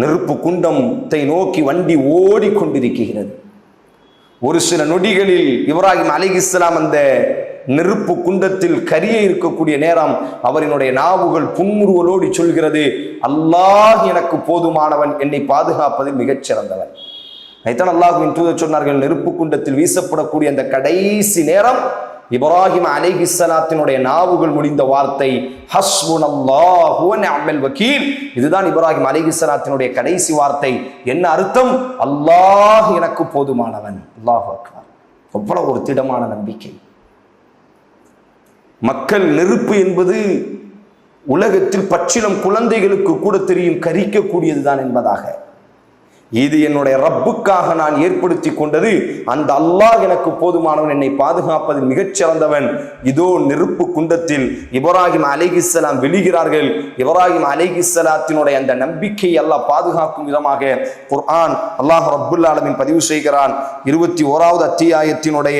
நெருப்பு குண்டத்தை நோக்கி வண்டி ஓடிக்கொண்டிருக்கிறது. ஒரு சில நொடிகளில் இப்ராஹிம் அலிகிஸ்லாம் அந்த நெருப்பு குண்டத்தில் கரிய இருக்கக்கூடிய நேரம் அவரினுடைய நாவுகள் புன்முறுவலோடு சொல்கிறது. அல்லாஹ் எனக்கு போதுமானவன் என்னை பாதுகாப்பதில் மிகச் சிறந்தவன் ஐத்தான் அல்லாஹுவின் தூதர் சொன்னார்கள் நெருப்பு குண்டத்தில் வீசப்படக்கூடிய அந்த கடைசி நேரம் இப்ராஹிம் அலைஹிஸ்ஸலாத்தினுடைய நாவுகள் முடிந்த வார்த்தை ஹஸ்புனல்லாஹு வக்கீல். இதுதான் இப்ராஹிம் அலைஹிஸ்ஸலாத்தினுடைய கடைசி வார்த்தை. என்ன அர்த்தம்? அல்லாஹ் எனக்கு போதுமானவன். அல்லாஹ் அக்பர். எவ்வளவு ஒரு திடமான நம்பிக்கை. மக்கள் நெருப்பு என்பது உலகத்தில் பச்சிலம் குழந்தைகளுக்கு கூட தெரியும் கரிக்கக்கூடியதுதான் என்பதாக. இது என்னுடைய ரப்புக்காக நான் ஏற்படுத்தி கொண்டது. அந்த அல்லாஹ் எனக்கு போதுமானவன் என்னை பாதுகாப்பதில் மிகச்சிறந்தவன். இதோ நெருப்பு குண்டத்தில் இப்ராஹிம் அலைகிஸ்லாம் வெளிகிறார்கள் இப்ராஹிம் அலைகிஸ்லாத்தினுடைய அந்த நம்பிக்கை அல்லாஹ் பாதுகாக்கும் விதமாக குர்ஆன் அல்லாஹ் ரப்புல் ஆலமின் பதிவு செய்கிறான். இருபத்தி ஓராவது அத்தியாயத்தினுடைய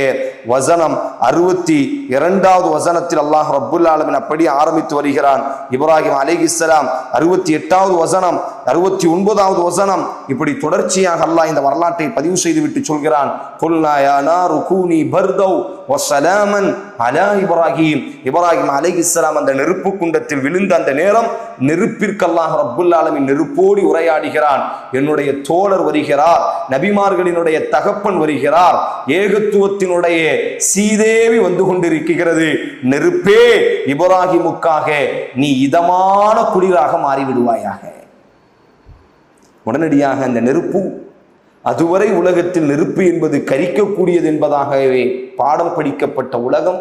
வசனம் அறுபத்தி இரண்டாவது வசனத்தில் அல்லாஹ் ரப்புல் ஆலமின் அப்படி ஆரம்பித்து வருகிறான். இப்ராஹிம் அலைகிஸ்லாம் அறுபத்தி எட்டாவது வசனம் அறுபத்தி ஒன்பதாவது வசனம் இப்படி தொடர்ச்சியாக அல்லாஹ் இந்த வரலாற்றை பதிவு செய்துவிட்டு சொல்கிறான். இப்ராஹிம் அலா இப்ராஹிம். அலை இஸ்லாம் அந்த நெருப்பு குண்டத்தில் விழுந்த அந்த நேரம் நெருப்பிற்கல்லாக அல்லாஹ் ஆலமின் நெருப்போடி உரையாடுகிறான். என்னுடைய தோழர் வருகிறார் நபிமார்களினுடைய தகப்பன் வருகிறார் ஏகத்துவத்தினுடைய சீதேவி வந்து கொண்டிருக்கிறது. நெருப்பே இப்ராஹிமுக்காக நீ இதமான குளிராக மாறிவிடுவாயாக. உடனடியாக அந்த நெருப்பு அதுவரை உலகத்தில் நெருப்பு என்பது கரிக்கக்கூடியது என்பதாகவே பாடம் படிக்கப்பட்ட உலகம்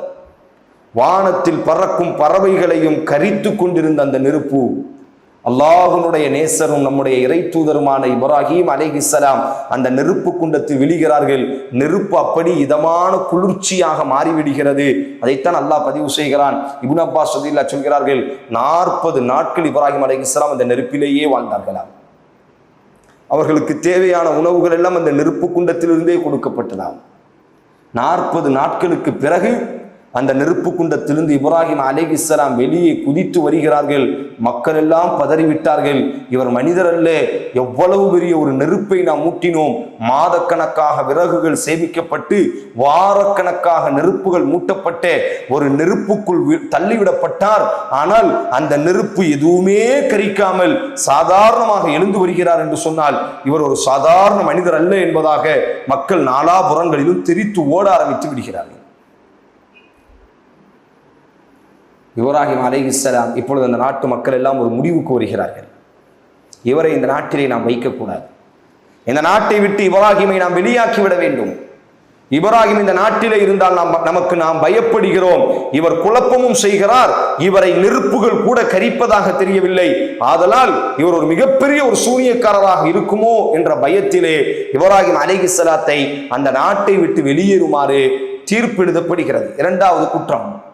வானத்தில் பறக்கும் பறவைகளையும் கரித்து கொண்டிருந்த அந்த நெருப்பு அல்லாஹனுடைய நேசரும் நம்முடைய இறை தூதருமான இப்ராஹிம் அலேஹிஸ்லாம் அந்த நெருப்பு குண்டத்தில் விழுகிறார்கள். நெருப்பு அப்படி இதமான குளிர்ச்சியாக மாறிவிடுகிறது. அதைத்தான் அல்லாஹ் பதிவு செய்கிறான். இபுன் அப்பா ரலியல்லாஹு சொல்கிறார்கள் நாற்பது நாட்கள் இப்ராஹிம் அலேஹிஸ்லாம் அந்த நெருப்பிலேயே வாழ்ந்தார்களாம். அவர்களுக்கு தேவையான உணவுகள் எல்லாம் அந்த நெருப்பு குண்டத்திலிருந்தே கொடுக்கப்பட்டதாம். நாற்பது நாட்களுக்கு பிறகு அந்த நெருப்பு குண்டத்திலிருந்து இப்ராஹிம் அலைஹிஸ்ஸலாம் வெளியே குதித்து வருகிறார்கள். மக்கள் எல்லாம் பதறிவிட்டார்கள். இவர் மனிதர் அல்ல எவ்வளவு பெரிய ஒரு நெருப்பை நாம் மூட்டினோம் மாதக்கணக்காக விறகுகள் சேமிக்கப்பட்டு வாரக்கணக்காக நெருப்புகள் மூட்டப்பட்ட ஒரு நெருப்புக்குள் வி- தள்ளிவிடப்பட்டார். ஆனால் அந்த நெருப்பு எதுவுமே கரிக்காமல் சாதாரணமாக எழுந்து வருகிறார் என்று சொன்னால் இவர் ஒரு சாதாரண மனிதர் அல்ல என்பதாக மக்கள் நாலாபுறங்களிலும் தெரித்து ஓட ஆரம்பித்து விடுகிறார்கள். இப்ராஹிம் அலைஹிஸ்ஸலாம் இப்பொழுது அந்த நாட்டு மக்கள் எல்லாம் ஒரு முடிவுக்கு வருகிறார்கள் இவரை இந்த நாட்டிலே நாம் வைக்கக்கூடாது. இந்த நாட்டை விட்டு இப்ராஹிமை நாம் வெளியாக்கி விட வேண்டும். இப்ராஹிம் இந்த நாட்டிலே இருந்தால் நாம் நமக்கு நாம் பயப்படுகிறோம். இவர் குழப்பமும் செய்கிறார். இவரை நெருப்புகள் கூட கரிப்பதாக தெரியவில்லை. ஆதலால் இவர் ஒரு மிகப்பெரிய ஒரு சூனியக்காரராக இருக்குமோ என்ற பயத்திலே இப்ராஹிம் அலைகிசலாத்தை அந்த நாட்டை விட்டு வெளியேறுமாறு தீர்ப்பு எழுதப்படுகிறது. இரண்டாவது குற்றம்.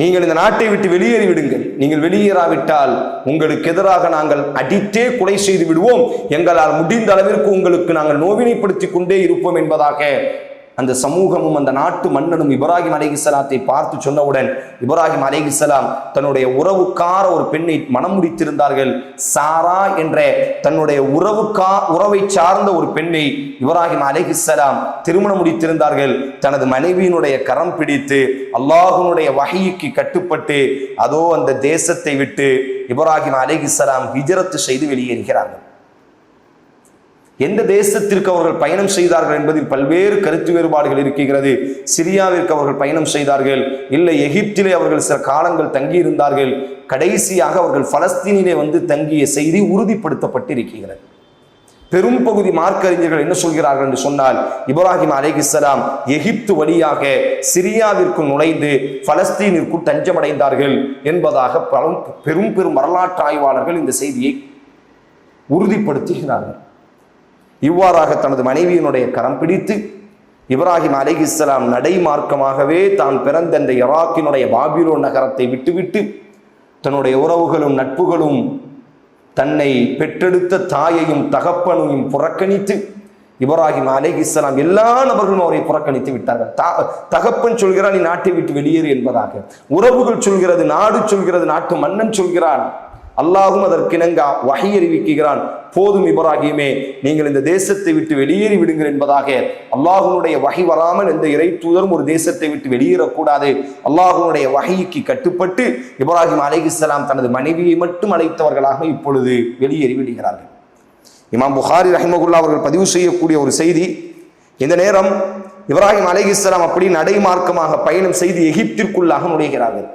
நீங்கள் இந்த நாட்டை விட்டு வெளியேறி விடுங்கள். நீங்கள் வெளியேறாவிட்டால் உங்களுக்கு எதிராக நாங்கள் அடித்தே கொலை செய்து விடுவோம். எங்களால் முடிந்த அளவிற்கு உங்களுக்கு நாங்கள் நோவினைப்படுத்திக் கொண்டே இருப்போம் என்பதாக அந்த சமூகமும் அந்த நாட்டு மன்னனும் இப்ராஹிம் அலைஹிஸ்ஸலாத்தை பார்த்து சொன்னவுடன் இப்ராஹிம் அலைஹிஸ்ஸலாம் தன்னுடைய உறவுக்கார ஒரு பெண்ணை மனம் முடித்திருந்தார்கள். சாரா என்ற தன்னுடைய உறவுக்கா உறவை சார்ந்த ஒரு பெண்ணை இப்ராஹிம் அலைஹிஸ்ஸலாம் திருமணம் முடித்திருந்தார்கள். தனது மனைவியினுடைய கரம் பிடித்து அல்லாஹனுடைய வகைக்கு கட்டுப்பட்டு அதோ அந்த தேசத்தை விட்டு இப்ராஹிம் அலைஹிஸ்ஸலாம் ஹிஜரத்து செய்து வெளியேறுகிறார்கள். எந்த தேசத்திற்கு அவர்கள் பயணம் செய்தார்கள் என்பதில் பல்வேறு கருத்து வேறுபாடுகள் இருக்கிறது சிரியாவிற்கு அவர்கள் பயணம் செய்தார்கள். இல்லை எகிப்திலே அவர்கள் சில காலங்கள் தங்கியிருந்தார்கள். கடைசியாக அவர்கள் பலஸ்தீனிலே வந்து தங்கிய செய்தி உறுதிப்படுத்தப்பட்டிருக்கிறது பெரும் பகுதி மார்க்கறிஞர்கள் என்ன சொல்கிறார்கள் என்று சொன்னால் இப்ராஹிம் அலேகிஸ்லாம் எகிப்து வழியாக சிரியாவிற்கு நுழைந்து பலஸ்தீனிற்குள் தஞ்சமடைந்தார்கள் என்பதாக பல பெரும் பெரும் வரலாற்று ஆய்வாளர்கள் இந்த செய்தியை உறுதிப்படுத்துகிறார்கள். இவ்வாறாக தனது மனைவியினுடைய கரம் பிடித்து இப்ராஹிம் இஸ்லாம் நடைமார்க்கமாகவே தான் பிறந்த இந்த இராக்கினுடைய பாபிலோ நகரத்தை விட்டுவிட்டு தன்னுடைய உறவுகளும் நட்புகளும் தன்னை பெற்றெடுத்த தாயையும் தகப்பனையும் புறக்கணித்து இப்ராஹிம் அலைஹிஸ்ஸலாம் எல்லா நபர்களும் அவரை புறக்கணித்து விட்டார்கள். தகப்பன் சொல்கிறான் நீ நாட்டை விட்டு வெளியேறு என்பதாக. உறவுகள் சொல்கிறது நாடு சொல்கிறது நாட்டு மன்னன் சொல்கிறான். அல்லாஹும் அதற்கிணங்க வகை அறிவிக்கிறான். போதும் இப்ராஹிமே நீங்கள் இந்த தேசத்தை விட்டு வெளியேறி விடுங்கள் என்பதாக. அல்லாஹுனுடைய வகை வராமல் இந்த இறை தூதரும் ஒரு தேசத்தை விட்டு வெளியேறக்கூடாது. அல்லாஹுனுடைய வகைக்கு கட்டுப்பட்டு இப்ராஹிம் அலைஹிஸ்ஸலாம் தனது மனைவியை மட்டும் அழைத்தவர்களாக இப்பொழுது வெளியேறி விடுகிறார்கள். இமாம் புகாரி ரஹிமகுல்லா அவர்கள் பதிவு செய்யக்கூடிய ஒரு செய்தி இந்த நேரம் இப்ராஹிம் அலைஹிஸ்ஸலாம் அப்படி நடைமார்க்கமாக பயணம் செய்து எகிப்திற்குள்ளாக நுழைகிறார்கள்.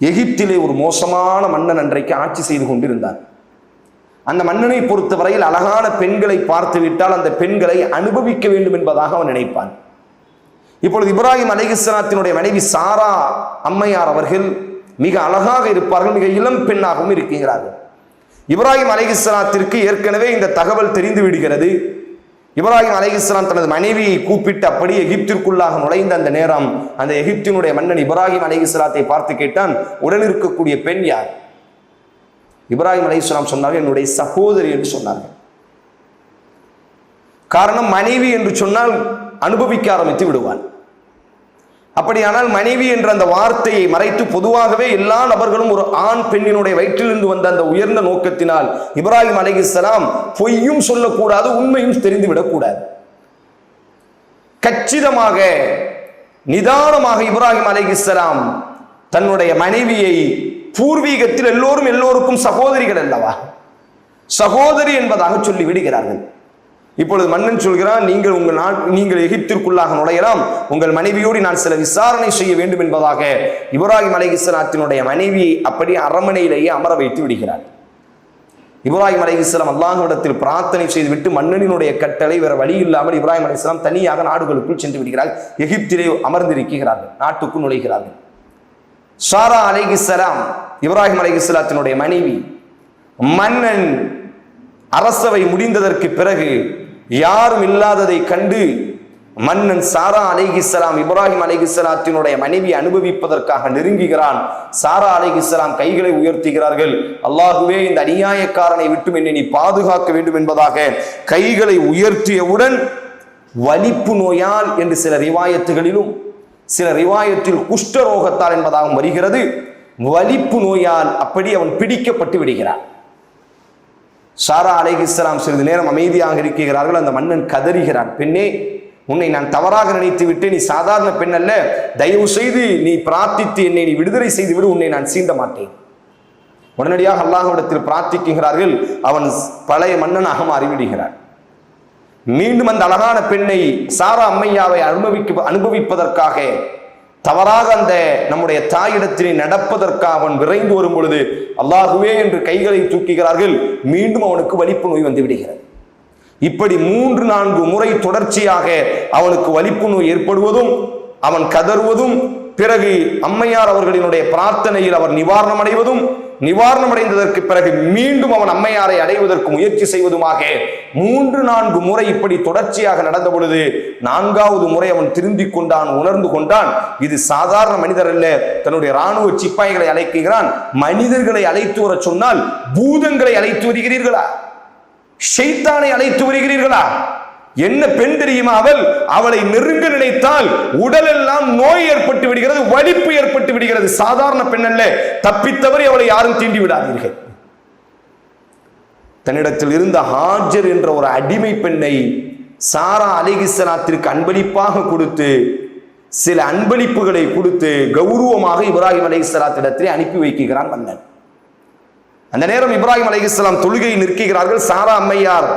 எகிப்திலே ஒரு மோசமான மன்னன் அன்றைக்கு ஆட்சி செய்து கொண்டிருந்தார். அந்த மன்னனை பொறுத்தவரையில் அழகான பெண்களை பார்த்து விட்டால் அந்த பெண்களை அனுபவிக்க வேண்டும் என்பதாக அவன் நினைப்பான். இப்பொழுது இப்ராஹிம் அலிகஸ்லாத்தினுடைய மனைவி சாரா அம்மையார் அவர்கள் மிக அழகாக இருப்பார்கள் மிக இளம் பெண்ணாகவும் இருக்கிறார்கள் இப்ராஹிம் அலிகஸ்லாத்திற்கு ஏற்கனவே இந்த தகவல் தெரிந்து விடுகிறது. இப்ராஹிம் அலைஹிஸ்ஸலாம் தனது மனைவியை கூப்பிட்டு அப்படி எகிப்திற்குள்ளாக நுழைந்த அந்த நேரம் அந்த எகிப்தினுடைய மன்னன் இப்ராஹிம் அலைஹிஸ்ஸலாத்தை பார்த்து கேட்டான் உடன் இருக்கக்கூடிய பெண் யார்? இப்ராஹிம் அலைஹிஸ்ஸலாம் சொன்னார்கள் என்னுடைய சகோதரி என்று சொன்னார்கள். காரணம் மனைவி என்று சொன்னால் அனுபவிக்க ஆரம்பித்து விடுவான். அப்படியானால் மனைவி என்ற அந்த வார்த்தையை மறைத்து பொதுவாகவே எல்லா நபர்களும் ஒரு ஆண் பெண்ணினுடைய வயிற்றிலிருந்து வந்த அந்த உயர்ந்த நோக்கத்தினால் இப்ராஹிம் அலைஹிஸ்ஸலாம் பொய்யும் சொல்லக்கூடாது உண்மையும் தெரிந்து விடக்கூடாது. கச்சிதமாக நிதானமாக இப்ராஹிம் அலைஹிஸ்ஸலாம் தன்னுடைய மனைவியை பூர்வீகத்தில் எல்லோரும் எல்லோருக்கும் சகோதரிகள் அல்லவா? சகோதரி என்பதாக சொல்லி விடுகிறார்கள். இப்பொழுது மன்னன் சொல்கிறான் நீங்கள் உங்கள் நாட் நீங்கள் எகிப்திற்குள்ளாக நுழையலாம். உங்கள் மனைவியோடு நான் சில விசாரணை செய்ய வேண்டும் என்பதாக. இப்ராஹிம் அலைஹிஸ்ஸலாத்தினுடைய மனைவியை அப்படி அரண்மனையிலேயே அமர வைத்து விடுகிறார் இப்ராஹிம் அலைஹிஸ்ஸலாம் அல்லாஹ்விடத்தில் பிரார்த்தனை செய்துவிட்டு மன்னனினுடைய கட்டளை வேற வழி இல்லாமல் இப்ராஹிம் அலைஹிஸ்ஸலாம் தனியாக நாடுகளுக்குள் சென்று விடுகிறார் எகிப்திலே அமர்ந்திருக்கிறார்கள் நாட்டுக்குள் நுழைகிறார்கள். சாரா அலைஹிஸ்ஸலாம் இப்ராஹிம் அலைஹிஸ்ஸலாத்தினுடைய மனைவி மன்னன் அரசவை முடிந்ததற்கு பிறகு யாரும் இல்லாததை கண்டு மன்னன் சாரா அலைஹிஸ்ஸலாம் இப்ராஹிம் அலைஹிஸ்ஸலாத்தினுடைய மனைவி அனுபவிப்பதற்காக நெருங்குகிறான். சாரா அலைஹிஸ்ஸலாம் கைகளை உயர்த்துகிறார்கள். அல்லாஹுவே இந்த அநியாயக்காரனை விட்டும் என்னை நீ பாதுகாக்க வேண்டும் என்பதாக கைகளை உயர்த்தியவுடன் வலிப்பு நோயால் என்று சில ரிவாயத்துகளிலும் சில ரிவாயத்தில் குஷ்டரோகத்தால் என்பதாகவும் வருகிறது. வலிப்பு நோயால் அப்படி அவன் பிடிக்கப்பட்டு விடுகிறான். சாரா அலைஹிஸ்ஸலாம் சிறிது நேரம் அமைதியாக இருக்கிறார்கள். அந்த மன்னன் கதறுகிறான். பெண்ணே உன்னை நான் தவறாக நினைத்து விட்டு நீ சாதாரண பெண் அல்ல. தயவு செய்து நீ பிரார்த்தித்து என்னை நீ விடுதலை செய்து விடு. உன்னை நான் சீந்த மாட்டேன் உடனடியாக அல்லாஹ்விடத்தில் பிரார்த்திக்குகிறார்கள் அவன் பழைய மன்னனாக மாறிவிடுகிறான். மீண்டும் அந்த அழகான பெண்ணை சாரா அம்மையாவை அனுபவிக்க அனுபவிப்பதற்காக தவறாக அந்த நம்முடைய தாயிடத்தினை நடப்பதற்காக அவன் விரைந்து வரும் பொழுது அல்லாஹுவே என்று கைகளை தூக்குகிறார்கள் மீண்டும் அவனுக்கு வலிப்பு நோய் வந்து விடுகிறது. இப்படி மூன்று நான்கு முறை தொடர்ச்சியாக அவனுக்கு வலிப்பு நோய் ஏற்படுவதும் அவன் கதறுவதும் பிறகு அம்மையார் அவர்களினுடைய பிரார்த்தனையில் அவர் நிவாரணம் அடைவதும் நிவாரணம் அடைந்ததற்கு பிறகு மீண்டும் அவன் அம்மையாரை அடைவதற்கு முயற்சி செய்வதுமாக. மூன்று நான்கு முறை இப்படி தொடர்ச்சியாக நடந்த பொழுது நான்காவது முறை அவன் திருந்திக் கொண்டான் உணர்ந்து கொண்டான். இது சாதாரண மனிதர் அல்ல தன்னுடைய ராணுவ சிப்பாய்களை அழைக்கிறான். மனிதர்களை அழைத்து வர சொன்னால் பூதங்களை அழைத்து வருகிறீர்களா? ஷைத்தானை அழைத்து வருகிறீர்களா? என்ன பெண் தெரியுமா அவள்? அவளை நெருங்க நினைத்தால் உடலெல்லாம் நோய் ஏற்பட்டு விடுகிறது வலிப்பு ஏற்பட்டு விடுகிறது. சாதாரண பெண் அல்ல தப்பித்தவரை அவளை யாரும் தீண்டி விடாதீர்கள். தன்னிடத்தில் இருந்த ஹாஜர் என்ற ஒரு அடிமை பெண்ணை சாரா அலிகிஸ்லாத்திற்கு அன்பளிப்பாக கொடுத்து சில அன்பளிப்புகளை கொடுத்து கௌரவமாக இப்ராஹிம் அலிஸ்லாத்திடத்திலே அனுப்பி வைக்கிறான் மன்னன். அந்த நேரம் இப்ராஹிம் அலிகிஸ்லாம் தொழுகையில் நிற்கிறார்கள். சாரா அம்மையார்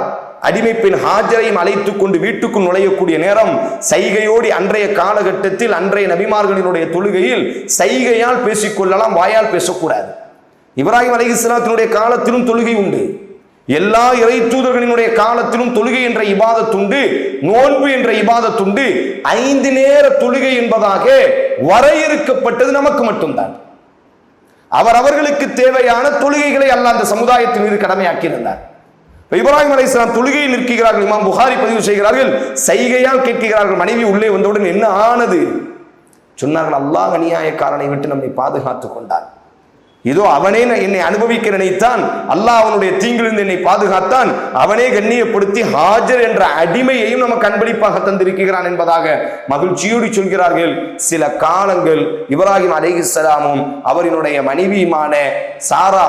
அடிமை பெண் ஹாஜரையும் அழைத்து கொண்டு வீட்டுக்குள் நுழையக்கூடிய நேரம் சைகையோடி அன்றைய காலகட்டத்தில் அன்றைய நபிமார்களினுடைய தொழுகையில் சைகையால் பேசிக்கொள்ளலாம் வாயால் பேசக்கூடாது. இப்ராஹிம் அலைஹிஸ்ஸலாத்தினுடைய காலத்திலும் தொழுகை உண்டு. எல்லா இறை தூதர்களினுடைய காலத்திலும் தொழுகை என்ற இபாதத்துண்டு நோன்பு என்ற இபாதத்துண்டு ஐந்து நேர தொழுகை என்பதாக வரையறுக்கப்பட்டது நமக்கு மட்டும்தான். அவர் அவர்களுக்கு தேவையான தொழுகைகளை அல்ல அந்த சமுதாயத்தின் மீது கடமையாக்கியிருந்தார். இப்ராஹிம் இப்ராஹிம் இஸ்லாம் தொழுகையில் நிற்கிறார்கள் இமாம் புகாரி பதிவு செய்கிறார்கள் சைகையால் கேட்கிறார்கள் மனைவி உள்ளே வந்தவுடன் என்ன ஆனது? சொன்னார்கள் அல்லாஹ் அநியாயக்காரனை விட்டு நம்மை பாதுகாத்துக் கொண்டார் இதோ அவனே என்னை அனுபவிக்க நினைத்தான் அல்லாஹ் அவனுடைய தீங்கிலிருந்து என்னை பாதுகாத்தான் அவனே கண்ணியப்படுத்தி ஹாஜர் என்ற அடிமையையும் நமக்கு அன்பளிப்பாக தந்திருக்கிறான் என்பதாக மகிழ்ச்சியோடு சொல்கிறார்கள். சில காலங்கள் இப்ராஹிம் அலேஹிஸ்லாமும் அவரினுடைய மனைவியுமான சாரா